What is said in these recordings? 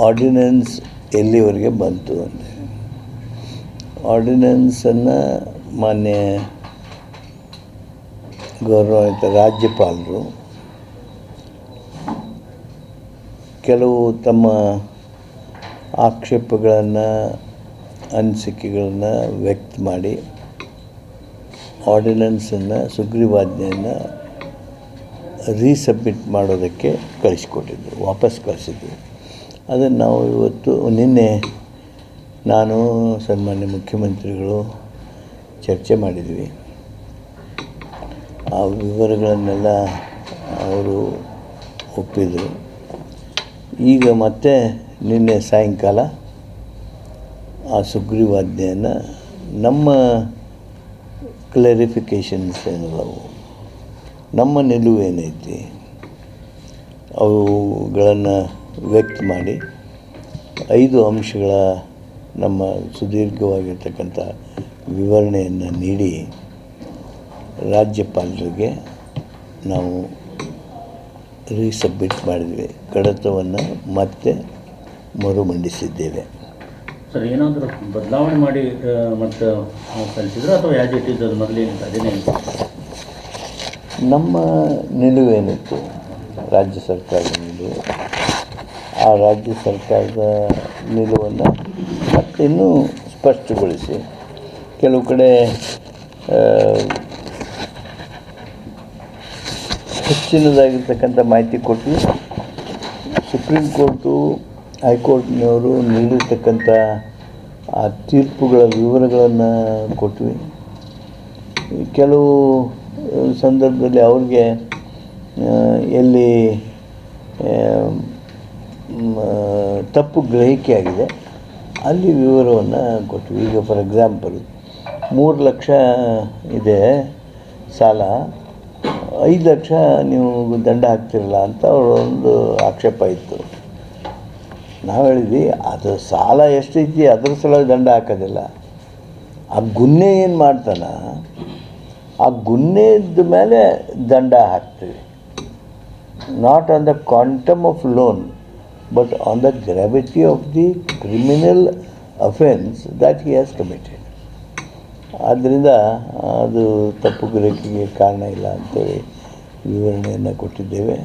Ordinance ಎಲ್ಲಿವರೆಗೆ ಬಂತು ಅಂದರೆ ಆರ್ಡಿನೆನ್ಸನ್ನು ಮಾನ್ಯ ಗೌರವಾನ್ವಿತ ರಾಜ್ಯಪಾಲರು ಕೆಲವು ತಮ್ಮ ಆಕ್ಷೇಪಗಳನ್ನು, ಅನಿಸಿಕೆಗಳನ್ನು ವ್ಯಕ್ತ ಮಾಡಿ ಆರ್ಡಿನೆನ್ಸನ್ನು ಸುಗ್ರೀವಾಜ್ಞೆಯನ್ನು ರೀಸಬ್ಮಿಟ್ ಮಾಡೋದಕ್ಕೆ ಕಳಿಸ್ಕೊಟ್ಟಿದ್ದರು ವಾಪಸ್ ಕಳಿಸಿದ್ವಿ ಅದನ್ನು ನಾವು ಇವತ್ತು ನಿನ್ನೆ ನಾನು ಸನ್ಮಾನ್ಯ ಮುಖ್ಯಮಂತ್ರಿಗಳು ಚರ್ಚೆ ಮಾಡಿದ್ವಿ. ಆ ವಿವರಗಳನ್ನೆಲ್ಲ ಅವರು ಒಪ್ಪಿದರು. ಈಗ ಮತ್ತೆ ನಿನ್ನೆ ಸಾಯಂಕಾಲ ಆ ಸುಗ್ರೀವಾಜ್ಞೆಯನ್ನು ನಮ್ಮ ಕ್ಲಾರಿಫಿಕೇಷನ್ಸ್ ಏನಲ್ಲವು ನಮ್ಮ ನಿಲುವು ಏನೈತಿ? ಅವುಗಳನ್ನು ವ್ಯಕ್ತ ಮಾಡಿ ಐದು ಅಂಶಗಳ ನಮ್ಮ ಸುದೀರ್ಘವಾಗಿರ್ತಕ್ಕಂಥ ವಿವರಣೆಯನ್ನು ನೀಡಿ ರಾಜ್ಯಪಾಲರಿಗೆ ನಾವು ರೀಸಬ್ಮಿಟ್ ಮಾಡಿದ್ವಿ. ಕಡತವನ್ನು ಮತ್ತೆ ಮರುಮಂಡಿಸಿದ್ದೇವೆ. ಸರ್ ಏನಾದರೂ ಬದಲಾವಣೆ ಮಾಡಿ ಮತ್ತು ಕಲಿಸಿದ್ರೆ ಅಥವಾ ಯಾಜ್ ಇಟ್ಟಿದ್ದು ಮೊದಲೇನಿತ್ತು ಅದೇನೇ ನಮ್ಮ ನಿಲುವೇನಿತ್ತು. ರಾಜ್ಯ ಸರ್ಕಾರದ ನಿಲುವು. ಆ ರಾಜ್ಯ ಸರ್ಕಾರದ ನಿಲುವನ್ನು ಮತ್ತಿನ್ನೂ ಸ್ಪಷ್ಟಗೊಳಿಸಿ. ಕೆಲವು ಕಡೆ ಹೆಚ್ಚಿನದಾಗಿರ್ತಕ್ಕಂಥ ಮಾಹಿತಿ ಕೊಟ್ಟು, ಸುಪ್ರೀಂ ಕೋರ್ಟು, ಹೈಕೋರ್ಟ್ನವರು ನೀಡಿರ್ತಕ್ಕಂಥ, ಆ ತೀರ್ಪುಗಳ ವಿವರಗಳನ್ನು ಕೊಟ್ವಿ. ಕೆಲವು ಸಂದರ್ಭದಲ್ಲಿ ಅವ್ರಿಗೆ ಎಲ್ಲಿ ತಪ್ಪು ಗ್ರಹಿಕೆ ಆಗಿದೆ ಅಲ್ಲಿ ವಿವರವನ್ನು ಕೊಟ್ವಿ. ಈಗ ಫಾರ್ ಎಕ್ಸಾಂಪಲ್ ಮೂರು ಲಕ್ಷ ಇದೆ ಸಾಲ. ಐದು ಲಕ್ಷ ನೀವು ದಂಡ ಹಾಕ್ತಿರಲ್ಲ ಅಂತ ಒಂದು ಆಕ್ಷೇಪ ಇತ್ತು. ನಾವು ಹೇಳಿದ್ವಿ, ಅದು ಸಾಲ ಎಷ್ಟೈತಿ ಅದ್ರ ಸಲ ದಂಡ ಹಾಕೋದಿಲ್ಲ. ಆ ಗುನ್ನೆ ಏನು ಮಾಡ್ತಾನ? ಆ ಗುನ್ನೆದ ಮೇಲೆ ದಂಡ ಹಾಕ್ತೀವಿ. Not on the quantum of loan but on the gravity of the criminal offence that he has committed. ಆದ್ದರಿಂದ ಅದು ತಪ್ಪು ಗ್ರಹಿಕೆಗೆ ಕಾರಣ ಇಲ್ಲ ಅಂತೇಳಿ ವಿವರಣೆಯನ್ನು ಕೊಟ್ಟಿದ್ದೇವೆ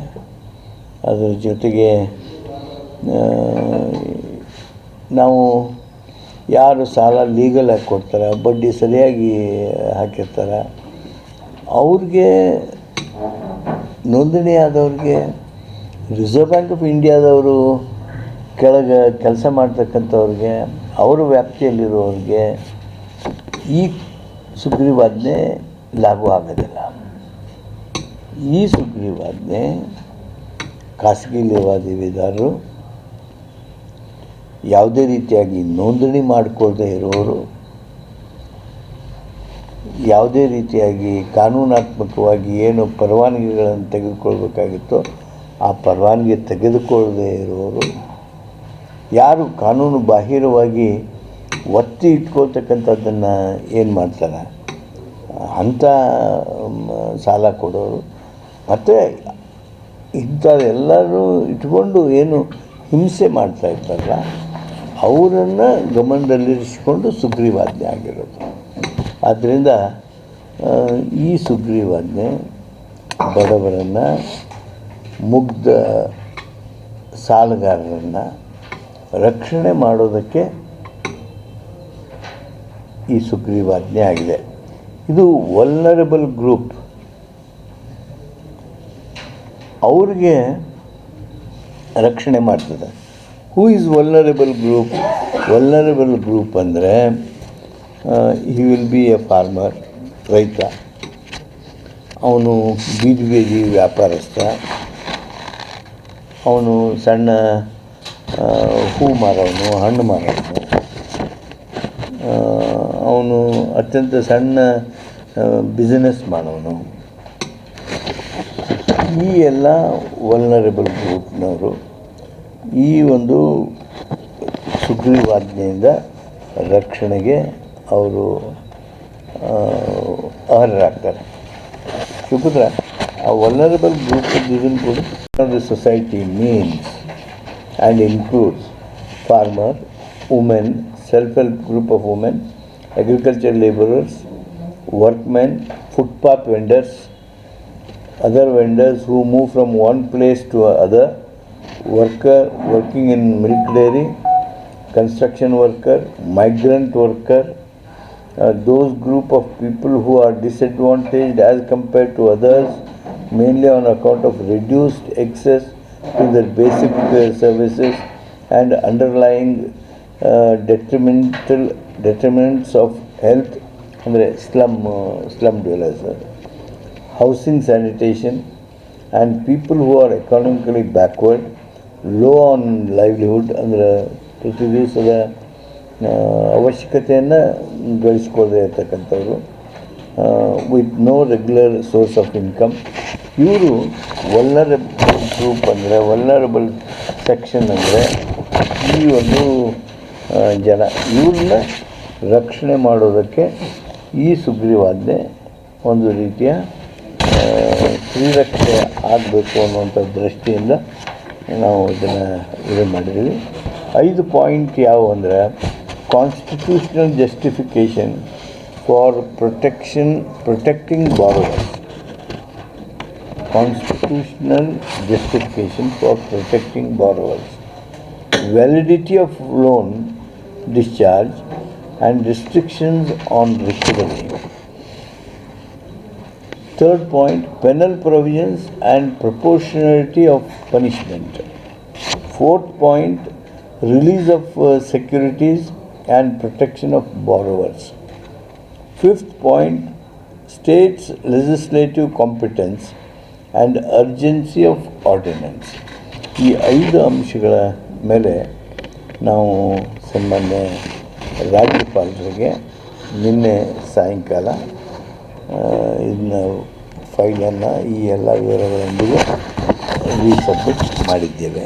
ಅದರ ಜೊತೆಗೆ ನಾವು ಯಾರು ಸಾಲ ಲೀಗಲ್ ಆಗಿ ಕೊಡ್ತಾರೆ, ಬಡ್ಡಿ ಸರಿಯಾಗಿ ಹಾಕಿರ್ತಾರೆ, ಅವ್ರಿಗೆ ನೋಂದಣಿ ಆದವ್ರಿಗೆ ರಿಸರ್ವ್ ಬ್ಯಾಂಕ್ ಆಫ್ ಇಂಡಿಯಾದವರು ಕೆಳಗೆ ಕೆಲಸ ಮಾಡ್ತಕ್ಕಂಥವ್ರಿಗೆ, ಅವರ ವ್ಯಾಪ್ತಿಯಲ್ಲಿರೋರಿಗೆ ಈ ಸುಗ್ರೀವಾಜ್ಞೆ ಲಾಭ ಆಗೋದಿಲ್ಲ. ಈ ಸುಗ್ರೀವಾಜ್ಞೆ ಖಾಸಗಿ ಲೇವಾದೇವಿದಾರರು ಯಾವುದೇ ರೀತಿಯಾಗಿ ನೋಂದಣಿ ಮಾಡಿಕೊಳ್ಳದೆ ಇರೋರು, ಯಾವುದೇ ರೀತಿಯಾಗಿ ಕಾನೂನಾತ್ಮಕವಾಗಿ ಏನು ಪರವಾನಗಿಗಳನ್ನು ತೆಗೆದುಕೊಳ್ಬೇಕಾಗಿತ್ತೋ ಆ ಪರವಾನಗಿ ತೆಗೆದುಕೊಳ್ಳದೇ ಇರೋರು ಯಾರು ಕಾನೂನು ಬಾಹಿರವಾಗಿ ಒತ್ತಿ ಇಟ್ಕೊಳ್ತಕ್ಕಂಥದ್ದನ್ನು ಏನು ಮಾಡ್ತಾರೆ? ಅಂಥ ಸಾಲ ಕೊಡೋರು. ಮತ್ತು ಇಂಥದ್ದೆಲ್ಲರೂ ಇಟ್ಕೊಂಡು ಏನು ಹಿಂಸೆ ಮಾಡ್ತಾ ಇರ್ತಾರಲ್ಲ ಅವರನ್ನು ಗಮನದಲ್ಲಿರಿಸಿಕೊಂಡು ಸುಗ್ರೀವಾಜ್ಞೆ ಆಗಿರೋದು. ಆದ್ದರಿಂದ ಈ ಸುಗ್ರೀವಾಜ್ಞೆ ಬಡವರನ್ನು ಮುಗ್ಧ ಸಾಲಗಾರರನ್ನು ರಕ್ಷಣೆ ಮಾಡೋದಕ್ಕೆ ಈ ಸುಗ್ರೀವಾಜ್ಞೆ ಆಗಿದೆ. ಇದು ವಲ್ನರಬಲ್ ಗ್ರೂಪ್ ಅವ್ರಿಗೆ ರಕ್ಷಣೆ ಮಾಡ್ತದೆ. Who is vulnerable group vulnerable group ಅಂದರೆ he will be a farmer ರೈತ. ಅವನು ಬೀದಿ ಬೀದಿ ವ್ಯಾಪಾರಸ್ಥ. ಅವನು ಸಣ್ಣ ಹೂ ಮಾರವನು ಹಣ್ಣು ಮಾರವನು ಅವನು ಅತ್ಯಂತ ಸಣ್ಣ ಬಿಸಿನೆಸ್ ಮಾಡೋನು ಈ ಎಲ್ಲ ವಲ್ನರೇಬಲ್ ಗ್ರೂಪ್ನವರು ಈ ಒಂದು ಸುಗ್ರೀವಾಜ್ಞೆಯಿಂದ ರಕ್ಷಣೆಗೆ ಅವರು ಅರ್ಹರಾಗ್ತಾರೆ. ಸುಪುತ್ರ ಆ ವಲ್ನರೇಬಲ್ ಗ್ರೂಪ್ ಇದನ್ನು ಕೂಡ The society means and includes farmer, women, self-help group of women, agriculture laborers, workmen, footpath vendors, other vendors who move from one place to another, worker working in milk dairy, construction worker, migrant worker, uh, those group of people who are disadvantaged as compared to others, mainly on account of reduced access to the basic uh, services and underlying uh, detrimental determinants of health, ಅಂದರೆ slum slum dwellers. housing sanitation and people who are economically backward, low on livelihood ಅಂದರೆ ಪ್ರತಿ ದಿವಸದ ಅವಶ್ಯಕತೆಯನ್ನು ಗಳಿಸ್ಕೊಳ್ಳದೆ ಇರ್ತಕ್ಕಂಥವ್ರು with no regular source of income ಇವರು vulnerable group ಅಂದರೆ vulnerable section ಅಂದರೆ ಈ ಒಂದು ಜನ. ಇವ್ರನ್ನ ರಕ್ಷಣೆ ಮಾಡೋದಕ್ಕೆ ಈ ಸುಗ್ರೀವಾಜ್ಞೆ ಒಂದು ರೀತಿಯ ಶ್ರೀರಕ್ಷೆ ಆಗಬೇಕು ಅನ್ನುವಂಥ ದೃಷ್ಟಿಯಿಂದ ನಾವು ಇದನ್ನು ಇದು ಮಾಡಿದ್ದೀವಿ. ಐದು ಪಾಯಿಂಟ್ ಯಾವುವು ಅಂದರೆ constitutional justification for protection protecting borrowers constitutional justification for protecting borrowers. Validity of loan discharge and restrictions on recovery. Third point, penal provisions and proportionality of punishment. Fourth point, release of uh, securities and protection of borrowers. Fifth point, states' legislative competence and urgency of ordinance ಈ ಐದು ಅಂಶಗಳ ಮೇಲೆ ನಾವು ಸಾಮಾನ್ಯ ರಾಜ್ಯಪಾಲರಿಗೆ ನಿನ್ನೆ ಸಾಯಂಕಾಲ ಇದನ್ನ ಫೈಲನ್ನು ಈ ಎಲ್ಲ ವಿವರಗಳೊಂದಿಗೆ ರೀಸಬ್ಮಿಟ್ ಮಾಡಿದ್ದೇವೆ.